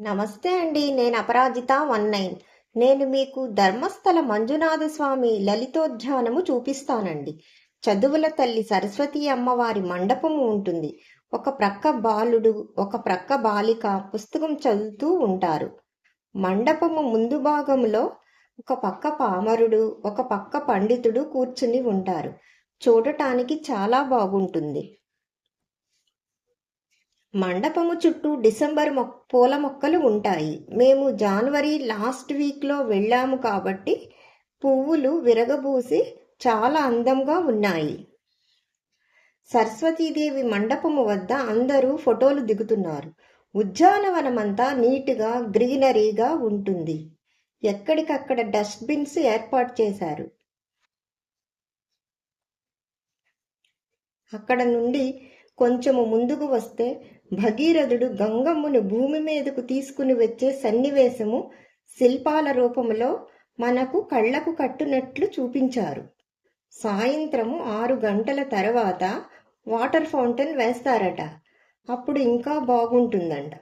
నమస్తే అండి నేను అపరాజిత వన్ నైన్. నేను మీకు ధర్మస్థల మంజునాథ స్వామి లలితోద్యానము చూపిస్తానండి. చదువుల తల్లి సరస్వతి అమ్మవారి మండపము ఉంటుంది. ఒక ప్రక్క బాలుడు ఒక ప్రక్క బాలిక పుస్తకం చదువుతూ ఉంటారు. మండపము ముందు భాగంలో ఒక పక్క పామరుడు ఒక పక్క పండితుడు కూర్చుని ఉంటారు. చూడటానికి చాలా బాగుంటుంది. మండపము చుట్టూ డిసెంబర్ మొక్ పూల మొక్కలు ఉంటాయి. మేము జనవరి లాస్ట్ వీక్లో వెళ్ళాము కాబట్టి పువ్వులు విరగబూసి చాలా అందంగా ఉన్నాయి. సరస్వతీదేవి మండపము వద్ద అందరూ ఫోటోలు దిగుతున్నారు. ఉద్యానవనమంతా నీట్గా గ్రీనరీగా ఉంటుంది. ఎక్కడికక్కడ డస్ట్బిన్స్ ఏర్పాటు చేశారు. అక్కడ నుండి కొంచెము ముందుకు వస్తే భగీరథుడు గంగమ్మను భూమి మీదకు తీసుకుని వచ్చే సన్నివేశము శిల్పాల రూపంలో మనకు కళ్ళకు కట్టునట్లు చూపించారు. సాయంత్రము ఆరు గంటల తర్వాత వాటర్ ఫౌంటైన్ వేస్తారట. అప్పుడు ఇంకా బాగుంటుందంట.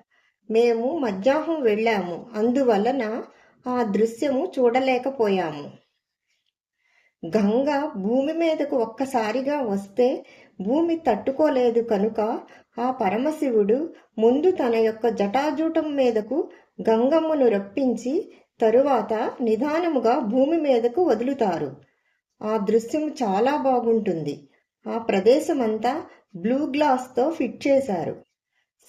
మేము మధ్యాహ్నం వెళ్ళాము. అందువలన ఆ దృశ్యము చూడలేకపోయాము. గంగ భూమి మీదకు ఒక్కసారిగా వస్తే భూమి తట్టుకోలేదు కనుక ఆ పరమశివుడు ముందు తన యొక్క జటాజూటం మీదకు గంగమ్మను రప్పించి తరువాత నిదానముగా భూమి మీదకు వదులుతారు. ఆ దృశ్యం చాలా బాగుంటుంది. ఆ ప్రదేశమంతా బ్లూ గ్లాస్తో ఫిట్ చేశారు.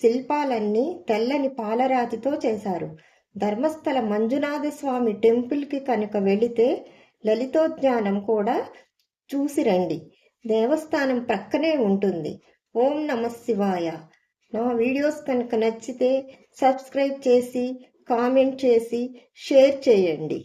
శిల్పాలన్నీ తెల్లని పాలరాతితో చేశారు. ధర్మస్థల మంజునాథ స్వామి టెంపుల్కి కనుక వెళితే లలితోజ్ఞానం కూడా చూసి రండి. దేవస్థానం ప్రక్కనే ఉంటుంది. ఓం నమ శివాయ. నా వీడియోస్ కనుక నచ్చితే సబ్స్క్రైబ్ చేసి కామెంట్ చేసి షేర్ చేయండి.